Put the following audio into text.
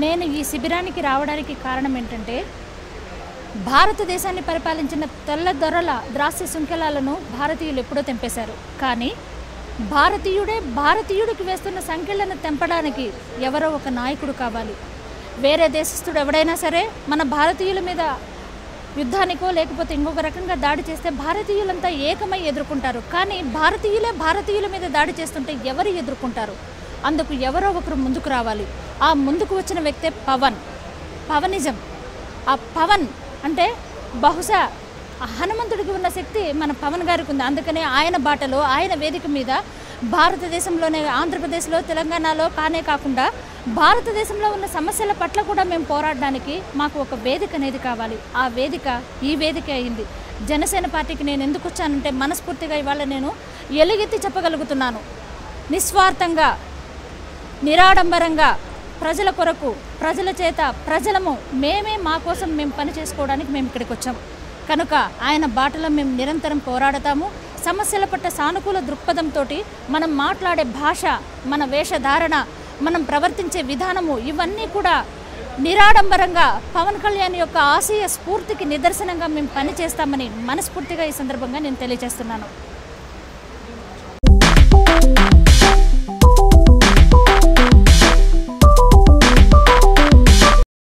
నేను ఈ శిబిరానికి రావడానికి కారణం ఏంటంటే భారతదేశాన్ని పరిపాలించిన తెల్లదొరల ద్రాస్య శృంఖలాలను భారతీయులు ఎప్పుడో తెంపేశారు. కానీ భారతీయుడే భారతీయుడికి వేస్తున్న సంఖ్యలను తెంపడానికి ఎవరో ఒక నాయకుడు కావాలి. వేరే దేశస్థుడు ఎవడైనా సరే మన భారతీయుల మీద యుద్ధానికో లేకపోతే ఇంకొక రకంగా దాడి చేస్తే భారతీయులంతా ఏకమై ఎదుర్కొంటారు. కానీ భారతీయులే భారతీయుల మీద దాడి చేస్తుంటే ఎవరు ఎదుర్కొంటారు? అందుకు ఎవరో ఒకరు ముందుకు రావాలి. ఆ ముందుకు వచ్చిన వ్యక్తే పవన్. పవనిజం. ఆ పవన్ అంటే బహుశా హనుమంతుడికి ఉన్న శక్తి మన పవన్ గారికి ఉంది. అందుకనే ఆయన బాటలో ఆయన వేదిక మీద భారతదేశంలోనే ఆంధ్రప్రదేశ్లో తెలంగాణలో కానే కాకుండా భారతదేశంలో ఉన్న సమస్యల పట్ల కూడా మేము పోరాడడానికి మాకు ఒక వేదిక అనేది కావాలి. ఆ వేదిక ఈ వేదిక అయింది. జనసేన పార్టీకి నేను ఎందుకు వచ్చానంటే మనస్ఫూర్తిగా ఇవాళ నేను ఎలుగెత్తి చెప్పగలుగుతున్నాను. నిస్వార్థంగా నిరాడంబరంగా ప్రజల కొరకు ప్రజల చేత ప్రజలము మేమే మా కోసం మేము పని చేసుకోవడానికి మేము ఇక్కడికి వచ్చాం కనుక ఆయన బాటలో మేము నిరంతరం పోరాడతాము. సమస్యల పట్ల సానుకూల దృక్పథంతో మనం మాట్లాడే భాష మన వేషధారణ మనం ప్రవర్తించే విధానము ఇవన్నీ కూడా నిరాడంబరంగా పవన్ కళ్యాణ్ యొక్క ఆశయ స్ఫూర్తికి నిదర్శనంగా మేము పనిచేస్తామని మనస్ఫూర్తిగా ఈ సందర్భంగా నేను తెలియజేస్తున్నాను.